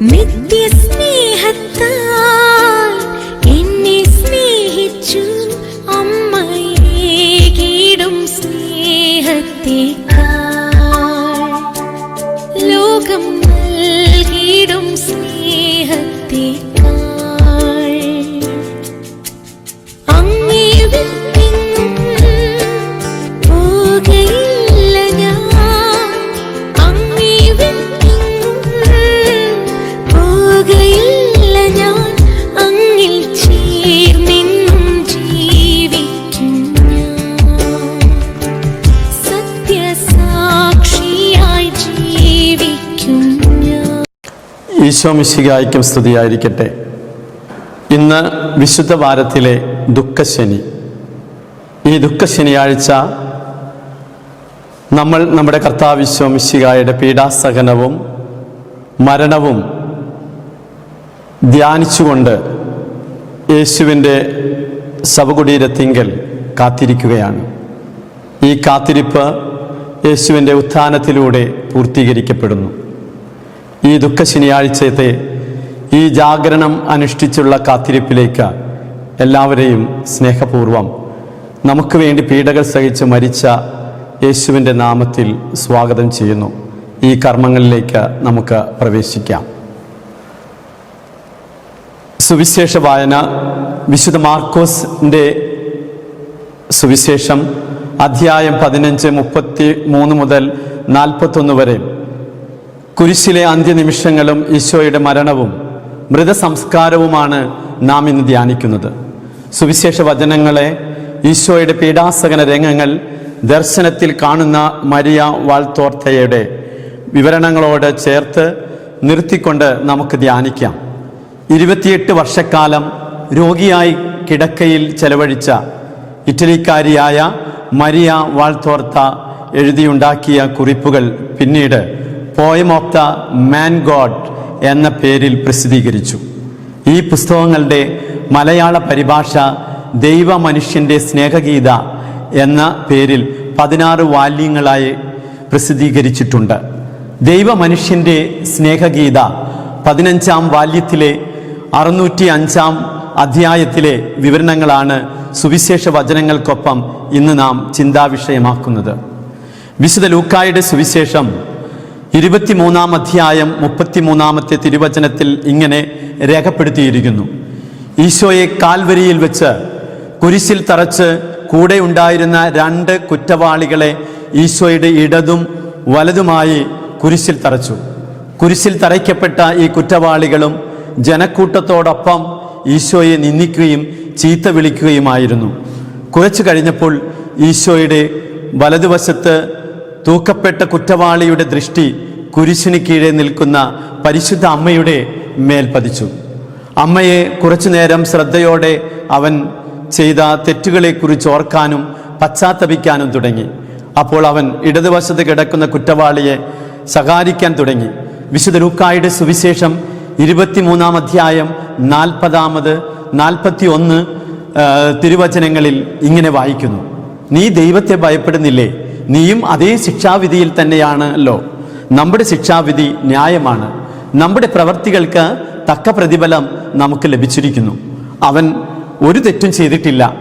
नित्यस्नेहत्ता ഈശോ മിശികായ്ക്കും സ്തുതിയായിരിക്കട്ടെ. ഇന്ന് വിശുദ്ധ വാരത്തിലെ ദുഃഖശനി. ഈ ദുഃഖശനിയാഴ്ച നമ്മൾ നമ്മുടെ കർത്താവ് ഈശോ പീഡാസഹനവും മരണവും ധ്യാനിച്ചുകൊണ്ട് യേശുവിന്റെ ശവകുടീരത്തിങ്കൽ കാത്തിരിക്കുകയാണ്. ഈ കാത്തിരിപ്പ് യേശുവിന്റെ ഉത്ഥാനത്തിലൂടെ പൂർത്തീകരിക്കപ്പെടുന്നു. ഈ ദുഃഖ ശനിയാഴ്ചത്തെ ഈ ജാഗരണം അനുഷ്ഠിച്ചുള്ള കാത്തിരിപ്പിലേക്ക് എല്ലാവരെയും സ്നേഹപൂർവം നമുക്ക് വേണ്ടി പീഡകൾ സഹിച്ച് മരിച്ച യേശുവിന്റെ നാമത്തിൽ സ്വാഗതം ചെയ്യുന്നു. ഈ കർമ്മങ്ങളിലേക്ക് നമുക്ക് പ്രവേശിക്കാം. സുവിശേഷ വായന വിശുദ്ധ മാർക്കോസിന്റെ സുവിശേഷം അധ്യായം പതിനഞ്ച് മുപ്പത്തി മൂന്ന് മുതൽ നാൽപ്പത്തൊന്ന് വരെ കുരിശിലെ അന്ത്യനിമിഷങ്ങളും ഈശോയുടെ മരണവും മൃതസംസ്കാരവുമാണ് നാം ഇന്ന് ധ്യാനിക്കുന്നത്. സുവിശേഷ വചനങ്ങളെ ഈശോയുടെ പീഡാസകന രംഗങ്ങൾ ദർശനത്തിൽ കാണുന്ന മരിയ വാൾത്തോർത്തയുടെ വിവരണങ്ങളോട് ചേർത്ത് നിർത്തിക്കൊണ്ട് നമുക്ക് ധ്യാനിക്കാം. ഇരുപത്തിയെട്ട് വർഷക്കാലം രോഗിയായി കിടക്കയിൽ ചെലവഴിച്ച ഇറ്റലിക്കാരിയായ മരിയ വാൾത്തോർത്ത എഴുതിയുണ്ടാക്കിയ കുറിപ്പുകൾ പിന്നീട് poem of the man god എന്ന പേരിൽ പ്രസിദ്ധീകരിച്ചു. ഈ പുസ്തകങ്ങളുടെ മലയാള പരിഭാഷ ദൈവ മനുഷ്യന്റെ സ്നേഹഗീത എന്ന പേരിൽ പതിനാറ് വാല്യങ്ങളായി പ്രസിദ്ധീകരിച്ചിട്ടുണ്ട്. ദൈവ മനുഷ്യന്റെ സ്നേഹഗീത പതിനഞ്ചാം വാല്യത്തിലെ അറുന്നൂറ്റി അഞ്ചാം അധ്യായത്തിലെ വിവരണങ്ങളാണ് സുവിശേഷ വചനങ്ങൾക്കൊപ്പം ഇന്ന് നാം ചിന്താവിഷയമാക്കുന്നത്. വിശുദ്ധ ലൂക്കായുടെ സുവിശേഷം ഇരുപത്തിമൂന്നാം അധ്യായം മുപ്പത്തിമൂന്നാമത്തെ തിരുവചനത്തിൽ ഇങ്ങനെ രേഖപ്പെടുത്തിയിരിക്കുന്നു. ഈശോയെ കാൽവരിയിൽ വെച്ച് കുരിശിൽ തറച്ച് കൂടെ ഉണ്ടായിരുന്ന രണ്ട് കുറ്റവാളികളെ ഈശോയുടെ ഇടതും വലതുമായി കുരിശിൽ തറച്ചു. കുരിശിൽ തറയ്ക്കപ്പെട്ട ഈ കുറ്റവാളികളും ജനക്കൂട്ടത്തോടൊപ്പം ഈശോയെ നിന്ദിക്കുകയും ചീത്ത വിളിക്കുകയുമായിരുന്നു. കുറച്ചു കഴിഞ്ഞപ്പോൾ ഈശോയുടെ വലതുവശത്ത് തൂക്കപ്പെട്ട കുറ്റവാളിയുടെ ദൃഷ്ടി കുരിശിന് കീഴെ നിൽക്കുന്ന പരിശുദ്ധ അമ്മയുടെ മേൽ പതിച്ചു. അമ്മയെ കുറച്ചു നേരം ശ്രദ്ധയോടെ അവൻ ചെയ്ത തെറ്റുകളെക്കുറിച്ച് ഓർക്കാനും പശ്ചാത്തപിക്കാനും തുടങ്ങി. അപ്പോൾ അവൻ ഇടതുവശത്ത് കിടക്കുന്ന കുറ്റവാളിയെ ശകാരിക്കാൻ തുടങ്ങി. വിശുദ്ധ ലൂക്കായുടെ സുവിശേഷം ഇരുപത്തിമൂന്നാം അധ്യായം നാൽപ്പതാമത് നാൽപ്പത്തി ഒന്ന് തിരുവചനങ്ങളിൽ ഇങ്ങനെ വായിക്കുന്നു. നീ ദൈവത്തെ ഭയപ്പെടുന്നില്ലേ? നീയും അതേ ശിക്ഷാവിധിയിൽ തന്നെയാണല്ലോ. നമ്മുടെ ശിക്ഷാവിധി ന്യായമാണ്. നമ്മുടെ പ്രവർത്തികൾക്ക് തക്ക പ്രതിഫലം നമുക്ക് ലഭിച്ചിരിക്കുന്നു. അവൻ ഒരു തെറ്റും ചെയ്തിട്ടില്ല.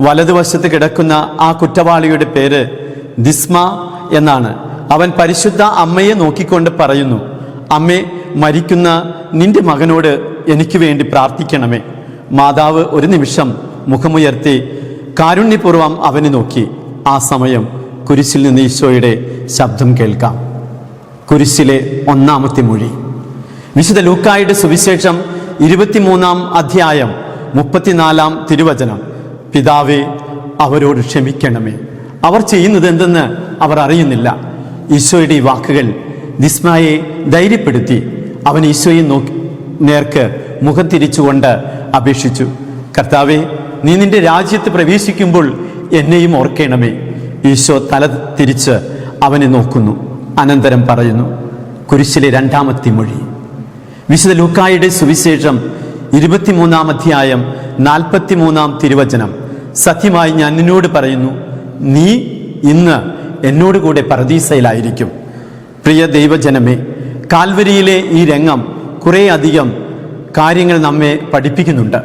വലതുവശത്ത് കിടക്കുന്ന ആ കുറ്റവാളിയുടെ പേര് ദിസ്മ എന്നാണ്. അവൻ പരിശുദ്ധ അമ്മയെ നോക്കിക്കൊണ്ട് പറയുന്നു അമ്മേ മരിക്കുന്ന നിന്റെ മകനോട് എനിക്ക് വേണ്ടി പ്രാർത്ഥിക്കണമേ. മാതാവ് ഒരു നിമിഷം മുഖമുയർത്തി കാരുണ്യപൂർവം അവനെ നോക്കി. ആ സമയം കുരിശിൽ നിന്ന് ഈശോയുടെ ശബ്ദം കേൾക്കാം. കുരിശിലെ ഒന്നാമത്തെ മൊഴി. വിശുദ്ധ ലൂക്കായുടെ സുവിശേഷം ഇരുപത്തിമൂന്നാം അധ്യായം മുപ്പത്തിനാലാം തിരുവചനം. പിതാവെ അവരോട് ക്ഷമിക്കണമേ. അവർ ചെയ്യുന്നത് എന്തെന്ന് അവർ അറിയുന്നില്ല. ഈശോയുടെ ഈ വാക്കുകൾ ദിസ്മയെ ധൈര്യപ്പെടുത്തി അവൻ ഈശോയെ നോക്കി നേർക്ക് മുഖം തിരിച്ചുകൊണ്ട് അപേക്ഷിച്ചു. കർത്താവെ നീ നിന്റെ രാജ്യത്ത് പ്രവേശിക്കുമ്പോൾ എന്നെയും ഓർക്കണമേ. ഈശോ തല തിരിച്ച് അവനെ നോക്കുന്നു. അനന്തരം പറയുന്നു കുരിശിലെ രണ്ടാമത്തെ മൊഴി. വിശുദ്ധ ലൂക്കായുടെ സുവിശേഷം ഇരുപത്തിമൂന്നാം അധ്യായം നാൽപ്പത്തിമൂന്നാം തിരുവചനം. സത്യമായി ഞാൻ നിന്നോട് പറയുന്നു നീ ഇന്ന് എന്നോട് കൂടെ പറദീസയിലായിരിക്കും പ്രിയ ദൈവജനമേ കാൽവരിയിലെ ഈ രംഗം കുറേയധികം കാര്യങ്ങൾ നമ്മെ പഠിപ്പിക്കുന്നുണ്ട്.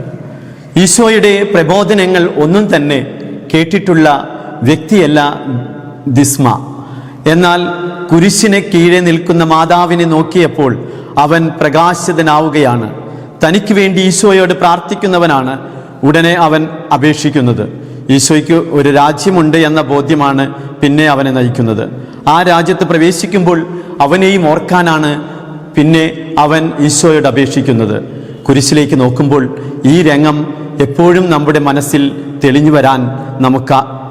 ഈശോയുടെ പ്രബോധനങ്ങൾ ഒന്നും തന്നെ കേട്ടിട്ടുള്ള വ്യക്തിയല്ല ദിസ്മ. എന്നാൽ കുരിശിന് കീഴെ നിൽക്കുന്ന മാതാവിനെ നോക്കിയപ്പോൾ അവൻ പ്രകാശിതനാവുകയാണ്. തനിക്ക് വേണ്ടി ഈശോയോട് പ്രാർത്ഥിക്കുന്നവനാണ് ഉടനെ അവൻ അപേക്ഷിക്കുന്നത്. ഈശോയ്ക്ക് ഒരു രാജ്യമുണ്ട് എന്ന ബോധ്യമാണ് പിന്നെ അവനെ നയിക്കുന്നത്. ആ രാജ്യത്ത് പ്രവേശിക്കുമ്പോൾ അവനെയും ഓർക്കാനാണ് പിന്നെ അവൻ ഈശോയോട് അപേക്ഷിക്കുന്നത്. കുരിശിലേക്ക് നോക്കുമ്പോൾ ഈ രംഗം എപ്പോഴും നമ്മുടെ മനസ്സിൽ തെളിഞ്ഞു വരാൻ നമുക്ക്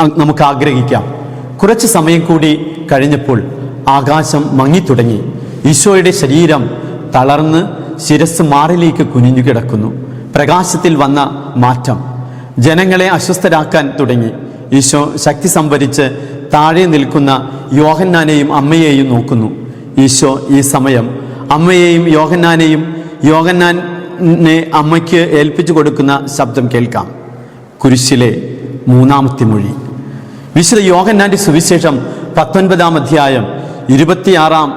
നമുക്ക് ആഗ്രഹിക്കാം. കുറച്ച് സമയം കൂടി കഴിഞ്ഞപ്പോൾ ആകാശം മങ്ങിത്തുടങ്ങി ഈശോയുടെ ശരീരം തളർന്ന് ശിരസ് മാറിലേക്ക് കുനിഞ്ഞു കിടക്കുന്നു. പ്രകാശത്തിൽ വന്ന മാറ്റം. ജനങ്ങളെ അസ്വസ്ഥരാക്കാൻ തുടങ്ങി. ഈശോ ശക്തി സംഭരിച്ച് താഴെ നിൽക്കുന്ന യോഹന്നാനെയും അമ്മയെയും നോക്കുന്നു. ഈശോ ഈ സമയം അമ്മയെയും യോഹന്നാനെയും യോഹന്നാനെ അമ്മയ്ക്ക് ഏൽപ്പിച്ചു കൊടുക്കുന്ന ശബ്ദം കേൾക്കാം. കുരിശിലെ മൂന്നാമത്തെ മൊഴി. വിശുദ്ധ യോഗന്നാന്റെ സുവിശേഷം പത്തൊൻപതാം അധ്യായം ഇരുപത്തിയാറാം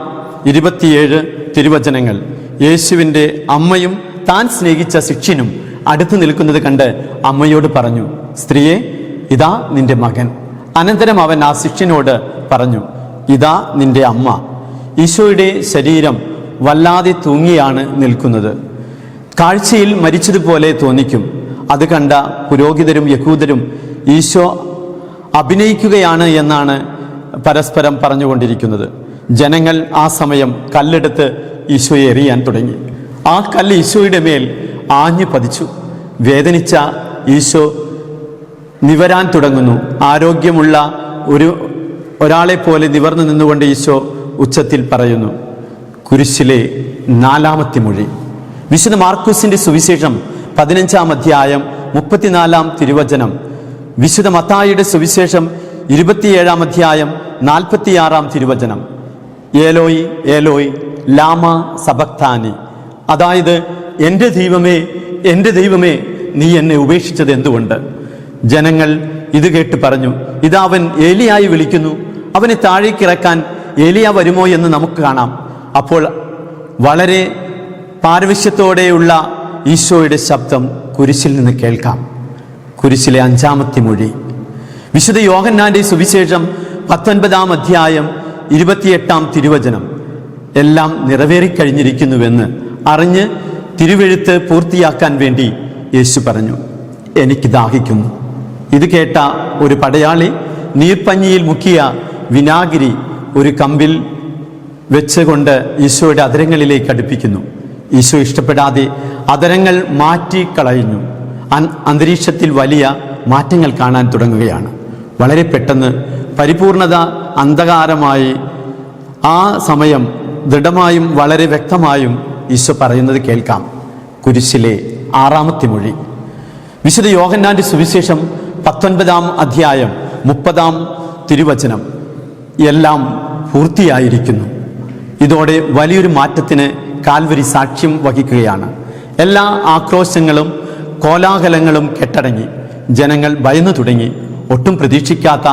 ഇരുപത്തിയേഴ് തിരുവചനങ്ങൾ. യേശുവിന്റെ അമ്മയും താൻ സ്നേഹിച്ച ശിഷ്യനും അടുത്തു നിൽക്കുന്നത് കണ്ട് അമ്മയോട് പറഞ്ഞു സ്ത്രീയെ ഇതാ നിന്റെ മകൻ. അനന്തരം അവൻ ആ ശിഷ്യനോട് പറഞ്ഞു ഇതാ നിന്റെ അമ്മ. ഈശോയുടെ ശരീരം വല്ലാതെ തൂങ്ങിയാണ് നിൽക്കുന്നത്. കാഴ്ചയിൽ മരിച്ചതുപോലെ തോന്നിക്കും. അത് കണ്ട പുരോഹിതരും യഹൂദരും ഈശോ അഭിനയിക്കുകയാണ് എന്നാണ് പരസ്പരം പറഞ്ഞുകൊണ്ടിരിക്കുന്നത്. ജനങ്ങൾ ആ സമയം കല്ലെടുത്ത് ഈശോയെ എറിയാൻ തുടങ്ങി. ആ കല്ല് ഈശോയുടെ മേൽ ആഞ്ഞു പതിച്ചു. വേദനിച്ച ഈശോ നിവരാൻ തുടങ്ങുന്നു. ആരോഗ്യമുള്ള ഒരു ഒരാളെ പോലെ നിവർന്നു നിന്നുകൊണ്ട് ഈശോ ഉച്ചത്തിൽ പറയുന്നു കുരിശിലെ നാലാമത്തെ മൊഴി. വിശുദ്ധ മാർക്കൂസിന്റെ സുവിശേഷം പതിനഞ്ചാം അധ്യായം മുപ്പത്തിനാലാം തിരുവചനം വിശുദ്ധ മത്തായിയുടെ സുവിശേഷം ഇരുപത്തിയേഴാം അധ്യായം നാൽപ്പത്തിയാറാം തിരുവചനം. ഏലോയി ഏലോയി ലാമ സബക്താനി അതായത് എന്റെ ദൈവമേ എന്റെ ദൈവമേ നീ എന്നെ ഉപേക്ഷിച്ചത് എന്തുകൊണ്ട്? ജനങ്ങൾ ഇത് കേട്ട് പറഞ്ഞു ഇതാവൻ ഏലിയായി വിളിക്കുന്നു. അവനെ താഴേക്കിറക്കാൻ ഏലിയ വരുമോ എന്ന് നമുക്ക് കാണാം. അപ്പോൾ വളരെ പാരവശ്യത്തോടെയുള്ള ഈശോയുടെ ശബ്ദം കുരിശിൽ നിന്ന് കേൾക്കാം. കുരിശിലെ അഞ്ചാമത്തെ മൊഴി. വിശുദ്ധ യോഹന്നാന്റെ സുവിശേഷം പത്തൊൻപതാം അധ്യായം ഇരുപത്തിയെട്ടാം തിരുവചനം. എല്ലാം നിറവേറിക്കഴിഞ്ഞിരിക്കുന്നുവെന്ന് അറിഞ്ഞ് തിരുവെഴുത്ത് പൂർത്തിയാക്കാൻ വേണ്ടി യേശു പറഞ്ഞു എനിക്ക് ദാഹിക്കുന്നു. ഇത് കേട്ട ഒരു പടയാളി നീർപ്പഞ്ഞിയിൽ മുക്കിയ വിനാഗിരി ഒരു കമ്പിൽ വെച്ചുകൊണ്ട് ഈശോയുടെ അതരങ്ങളിലേക്ക് അടുപ്പിക്കുന്നു. ഈശോ ഇഷ്ടപ്പെടാതെ അതരങ്ങൾ മാറ്റി കളയുന്നു അന്തരീക്ഷത്തിൽ വലിയ മാറ്റങ്ങൾ കാണാൻ തുടങ്ങുകയാണ്. വളരെ പെട്ടെന്ന് പരിപൂർണത അന്ധകാരമായി ആ സമയം ദൃഢമായും വളരെ വ്യക്തമായും ഈശോ പറയുന്നത് കേൾക്കാം. കുരിശിലെ ആറാമത്തെ മൊഴി. വിശുദ്ധ യോഹന്നാന്റെ സുവിശേഷം പത്തൊൻപതാം അധ്യായം മുപ്പതാം തിരുവചനം എല്ലാം പൂർത്തിയായിരിക്കുന്നു. ഇതോടെ വലിയൊരു മാറ്റത്തിന് കാൽവരി സാക്ഷ്യം വഹിക്കുകയാണ്. എല്ലാ ആക്രോശങ്ങളും കോലാഹലങ്ങളും കെട്ടടങ്ങി. ജനങ്ങൾ ഭയന്നു തുടങ്ങി. ഒട്ടും പ്രതീക്ഷിക്കാത്ത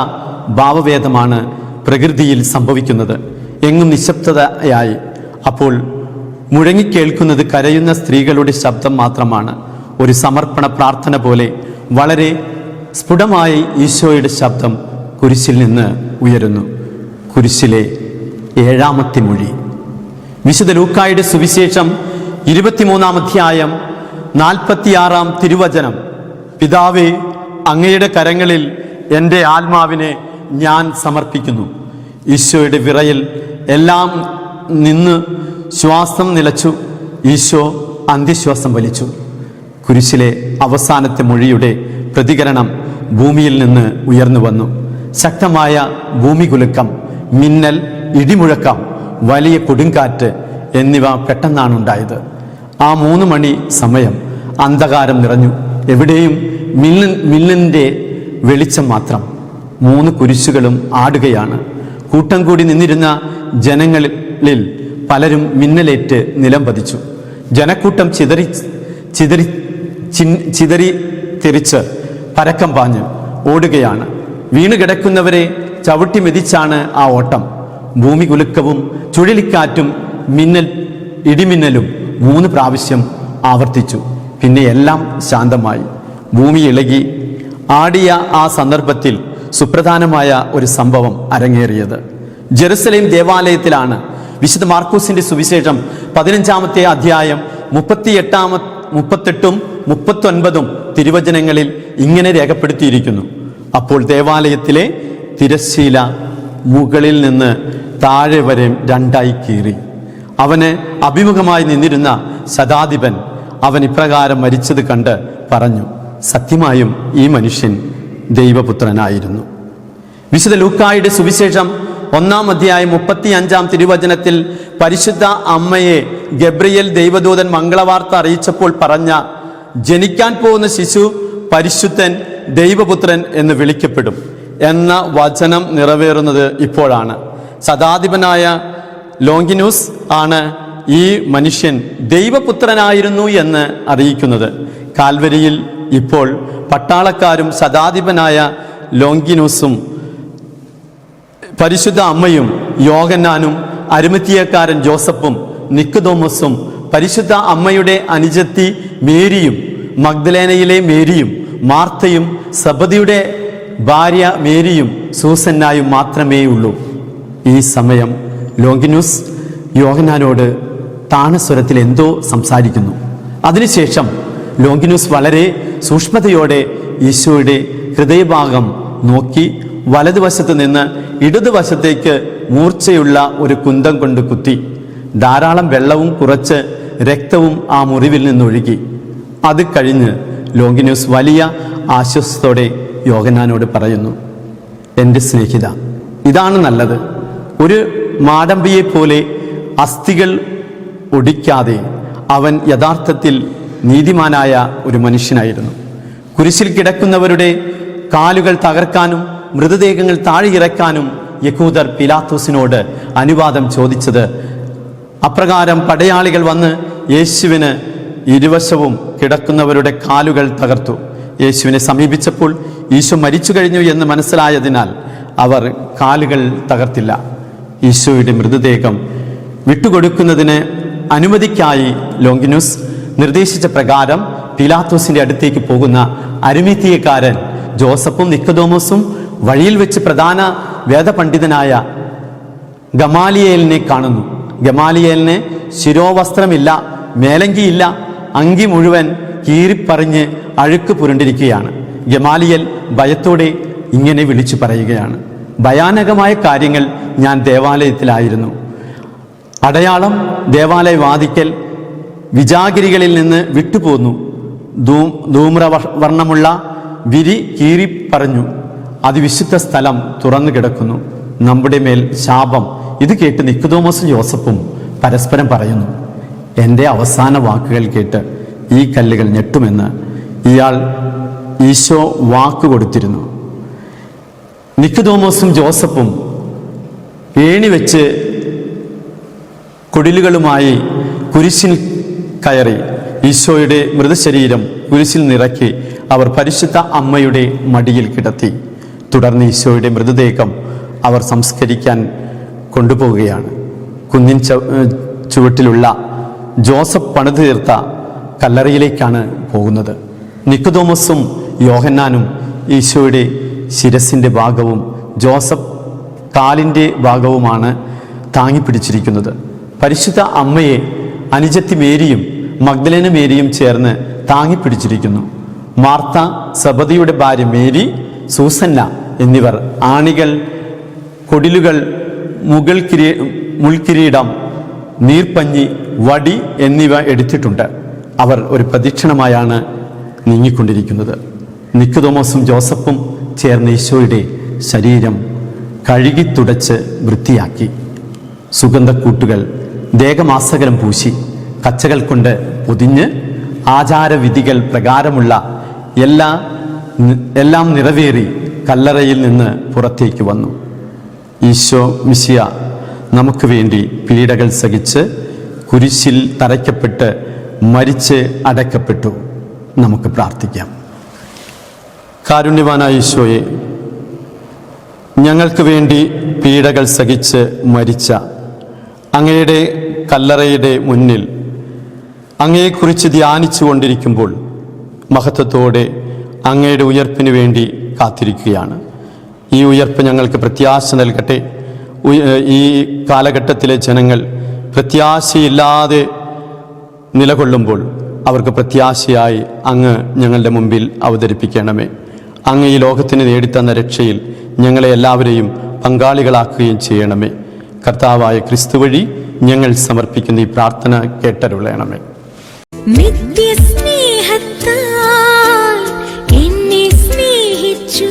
ഭാവവേദമാണ് പ്രകൃതിയിൽ സംഭവിക്കുന്നത്. എങ്ങും നിശബ്ദതയായി. അപ്പോൾ മുഴങ്ങിക്കേൾക്കുന്നത് കരയുന്ന സ്ത്രീകളുടെ ശബ്ദം മാത്രമാണ്. ഒരു സമർപ്പണ പ്രാർത്ഥന പോലെ വളരെ സ്ഫുടമായി ഈശോയുടെ ശബ്ദം കുരിശിൽ നിന്ന് ഉയരുന്നു. കുരിശിലെ ഏഴാമത്തെ മൊഴി. വിശുദ്ധ ലൂക്കായുടെ സുവിശേഷം ഇരുപത്തിമൂന്നാം അധ്യായം നാൽപ്പത്തിയാറാം തിരുവചനം. പിതാവേ അങ്ങയുടെ കരങ്ങളിൽ എന്റെ ആത്മാവിനെ ഞാൻ സമർപ്പിക്കുന്നു. ഈശോയുടെ വിറയിൽ എല്ലാം നിന്ന് ശ്വാസം നിലച്ചു. ഈശോ അന്ത്യശ്വാസം വലിച്ചു. കുരിശിലെ അവസാനത്തെ മൊഴിയുടെ പ്രതികരണം ഭൂമിയിൽ നിന്ന് ഉയർന്നു വന്നു. ശക്തമായ ഭൂമികുലുക്കം മിന്നൽ ഇടിമുഴക്കം വലിയ കൊടുങ്കാറ്റ് എന്നിവ പെട്ടെന്നാണ് ഉണ്ടായത് ആ മൂന്ന് മണി സമയം അന്ധകാരം നിറഞ്ഞു. എവിടെയും മില്ലൻ മില്ലന്റെ വെളിച്ചം മാത്രം. മൂന്ന് കുരിശുകളും ആടുകയാണ്. കൂട്ടം കൂടി നിന്നിരുന്ന ജനങ്ങളിൽ പലരും മിന്നലേറ്റ് നിലം പതിച്ചു. ജനക്കൂട്ടം ചിതറി ചിതറി ചിതറി തിരിച്ച് പരക്കം പാഞ്ഞ് ഓടുകയാണ്. വീണ് കിടക്കുന്നവരെ ചവിട്ടി മെതിച്ചാണ് ആ ഓട്ടം. ഭൂമി കുലുക്കവും ചുഴലിക്കാറ്റും മിന്നൽ ഇടിമിന്നലും മൂന്ന് പ്രാവശ്യം ആവർത്തിച്ചു. പിന്നെ എല്ലാം ശാന്തമായി. ഭൂമി ഇളകി ആടിയ ആ സന്ദർഭത്തിൽ സുപ്രധാനമായ ഒരു സംഭവം അരങ്ങേറിയത്. ജെറുസലേം ദേവാലയത്തിലാണ് വിശുദ്ധ മാർക്കൂസിന്റെ സുവിശേഷം പതിനഞ്ചാമത്തെ അധ്യായം മുപ്പത്തിയെട്ടാമ മുപ്പത്തെട്ടും മുപ്പത്തൊൻപതും തിരുവചനങ്ങളിൽ ഇങ്ങനെ രേഖപ്പെടുത്തിയിരിക്കുന്നു. അപ്പോൾ ദേവാലയത്തിലെ തിരശ്ശീല മുകളിൽ നിന്ന് താഴെ വരെ രണ്ടായി കീറി. അവന് അഭിമുഖമായി നിന്നിരുന്ന ശതാധിപൻ അവൻ ഇപ്രകാരം മരിച്ചത് കണ്ട് പറഞ്ഞു സത്യമായും ഈ മനുഷ്യൻ ദൈവപുത്രനായിരുന്നു. വിശുദ്ധ ലൂക്കായുടെ സുവിശേഷം ഒന്നാം അധ്യായം മുപ്പത്തി അഞ്ചാം തിരുവചനത്തിൽ പരിശുദ്ധ അമ്മയെ ഗബ്രിയൽ ദൈവദൂതൻ മംഗളവാർത്ത അറിയിച്ചപ്പോൾ പറഞ്ഞ ജനിക്കാൻ പോകുന്ന ശിശു പരിശുദ്ധൻ ദൈവപുത്രൻ എന്ന് വിളിക്കപ്പെടും എന്ന വചനം നിറവേറുന്നത് ഇപ്പോഴാണ്. സദാധിപനായ ലോങ്കിനൂസ് ആണ് ഈ മനുഷ്യൻ ദൈവപുത്രനായിരുന്നു എന്ന് അറിയിക്കുന്നത്. കാൽവരിയിൽ ഇപ്പോൾ പട്ടാളക്കാരും സദാധിപനായ ലോങ്കിനൂസും പരിശുദ്ധ അമ്മയും യോഗന്നാനും അരുമത്തിയക്കാരൻ ജോസഫും നിക്കുതോമസും പരിശുദ്ധ അമ്മയുടെ അനുജത്തി മേരിയും മഗ്ദലേനയിലെ മേരിയും മാർത്തയും സബദിയുടെ ഭാര്യ മേരിയും സൂസന്നായും മാത്രമേ ഉള്ളൂ ഈ സമയം ലോങ്കിനൂസ് യോഹനാനോട് താണസ്വരത്തിൽ എന്തോ സംസാരിക്കുന്നു. അതിനുശേഷം ലോങ്കിനൂസ് വളരെ സൂക്ഷ്മതയോടെ ഈശോയുടെ ഹൃദയഭാഗം നോക്കി വലതുവശത്ത് നിന്ന് ഇടതുവശത്തേക്ക് മൂർച്ചയുള്ള ഒരു കുന്തം കൊണ്ട് കുത്തി. ധാരാളം വെള്ളവും കുറച്ച് രക്തവും ആ മുറിവിൽ നിന്നൊഴുകി. അത് കഴിഞ്ഞ് ലോങ്കിനൂസ് വലിയ ആശ്വാസത്തോടെ യോഗനാനോട് പറയുന്നു എന്റെ സ്നേഹിത ഇതാണ് നല്ലത്. ഒരു മാടമ്പിയെ പോലെ അസ്ഥികൾ ഒടിക്കാതെ അവൻ യഥാർത്ഥത്തിൽ നീതിമാനായ ഒരു മനുഷ്യനായിരുന്നു. കുരിശിൽ കിടക്കുന്നവരുടെ കാലുകൾ തകർക്കാനും മൃതദേഹങ്ങൾ താഴെയിറക്കാനും യഹൂദർ പിലാത്തോസിനോട് അനുവാദം ചോദിച്ചത് അപ്രകാരം പടയാളികൾ വന്ന് യേശുവിന് ഇരുവശവും കിടക്കുന്നവരുടെ കാലുകൾ തകർത്തു. യേശുവിനെ സമീപിച്ചപ്പോൾ ഈശോ മരിച്ചു കഴിഞ്ഞു എന്ന് മനസ്സിലായതിനാൽ അവർ കാലുകൾ തകർത്തില്ല. ഈശോയുടെ മൃതദേഹം വിട്ടുകൊടുക്കുന്നതിന് അനുമതിക്കായി ലോങ്കിനുസ് നിർദ്ദേശിച്ച പ്രകാരം പിലാത്തോസിന്റെ അടുത്തേക്ക് പോകുന്ന അരുമിത്തിയക്കാരൻ ജോസഫും നിക്കതോമസും വഴിയിൽ വെച്ച് പ്രധാന വേദപണ്ഡിതനായ ഗമാലിയേലിനെ കാണുന്നു. ഗമാലിയേലിന് ശിരോവസ്ത്രമില്ല മേലങ്കിയില്ല അങ്കി മുഴുവൻ കീറിപ്പറിഞ്ഞ് അഴുക്ക് പുരണ്ടിരിക്കുകയാണ്. ഗമാലിയൽ ഭയത്തോടെ ഇങ്ങനെ വിളിച്ചു പറയുകയാണ്. ഭയാനകമായ കാര്യങ്ങൾ ഞാൻ ദേവാലയത്തിലായിരുന്നു. അടയാളം ദേവാലയ വാദിക്കൽ വിജാഗിരികളിൽ നിന്ന് വിട്ടുപോന്നു. ധൂ ധൂമ്ര വർണമുള്ള വിരി കീറി പറഞ്ഞു. അതിവിശുദ്ധ സ്ഥലം തുറന്നു കിടക്കുന്നു. നമ്മുടെ മേൽ ശാപം. ഇത് കേട്ട് നിക്കുതോമസും ജോസഫും പരസ്പരം പറയുന്നു എന്റെ അവസാന വാക്കുകൾ കേട്ട് ഈ കല്ലുകൾ ഞെട്ടുമെന്ന് ഇയാൾ ഈശോ വാക്ക് കൊടുത്തിരുന്നു. നിക്കുതോമസും ജോസഫും ഏണി വെച്ച് കുടിലുകളുമായി കുരിശിൽ കയറി ഈശോയുടെ മൃതശരീരം കുരിശിൽ നിറക്കി അവർ പരിശുദ്ധ അമ്മയുടെ മടിയിൽ കിടത്തി. തുടർന്ന് ഈശോയുടെ മൃതദേഹം അവർ സംസ്കരിക്കാൻ കൊണ്ടുപോവുകയാണ്. കുന്നിൻ ചവ- ചുവട്ടിലുള്ള ജോസഫ് പണിതു തീർത്ത കല്ലറയിലേക്കാണ് പോകുന്നത്. നിക്കുതോമസും യോഹന്നാനും ഈശോയുടെ ശിരസിന്റെ ഭാഗവും ജോസഫ് കാലിന്റെ ഭാഗവുമാണ് താങ്ങിപ്പിടിച്ചിരിക്കുന്നത്. പരിശുദ്ധ അമ്മയെ അനുജത്തി മേരിയും മഗ്ദലേന മേരിയും ചേർന്ന് താങ്ങിപ്പിടിച്ചിരിക്കുന്നു. മാർത്ത സബതിയുടെ ഭാര്യ മേരി സൂസന്ന എന്നിവർ ആണികൾ കൊടിലുകൾ മുകൾ കിരീ മുൾക്കിരീടം നീർപ്പഞ്ഞി വടി എന്നിവ എടുത്തിട്ടുണ്ട്. അവർ ഒരു പ്രദക്ഷിണമായാണ് നീങ്ങിക്കൊണ്ടിരിക്കുന്നത്. നിക്കുതോമസും ജോസഫും ചേർന്ന് ഈശോയുടെ ശരീരം കഴുകി തുടച്ച് വൃത്തിയാക്കി. സുഗന്ധക്കൂട്ടുകൾ ദേഹമാസകലം പൂശി. കച്ചകൾ കൊണ്ട് പൊതിഞ്ഞ് ആചാരവിധികൾ പ്രകാരമുള്ള എല്ലാ എല്ലാം നിറവേറി കല്ലറയിൽ നിന്ന് പുറത്തേക്ക് വന്നു. ഈശോ മിശിയ നമുക്ക് വേണ്ടി പീഡകൾ സഹിച്ച് കുരിശിൽ തറയ്ക്കപ്പെട്ട് മരിച്ച് അടയ്ക്കപ്പെട്ടു നമുക്ക് പ്രാർത്ഥിക്കാം. കാരുണ്യവാനായ ഈശോയെ ഞങ്ങൾക്ക് വേണ്ടി പീഡകൾ സഹിച്ച് മരിച്ച അങ്ങയുടെ കല്ലറയുടെ മുന്നിൽ അങ്ങയെക്കുറിച്ച് ധ്യാനിച്ചു കൊണ്ടിരിക്കുമ്പോൾ മഹത്വത്തോടെ അങ്ങയുടെ ഉയർപ്പിന് വേണ്ടി കാത്തിരിക്കുകയാണ്. ഈ ഉയർപ്പ് ഞങ്ങൾക്ക് പ്രത്യാശ നൽകട്ടെ. ഈ കാലഘട്ടത്തിലെ ജനങ്ങൾ പ്രത്യാശയില്ലാതെ നിലകൊള്ളുമ്പോൾ അവർക്ക് പ്രത്യാശയായി അങ്ങ് ഞങ്ങളുടെ മുമ്പിൽ അവതരിപ്പിക്കണമേ. അങ്ങ് ഈ ലോകത്തിന് നേടിത്തന്ന രക്ഷയിൽ ഞങ്ങളെ എല്ലാവരെയും പങ്കാളികളാക്കുകയും ചെയ്യണമേ. കർത്താവായ ക്രിസ്തു വഴി ഞങ്ങൾ സമർപ്പിക്കുന്ന ഈ പ്രാർത്ഥന കേട്ടരുളയണമേ എന്നെ ലോകം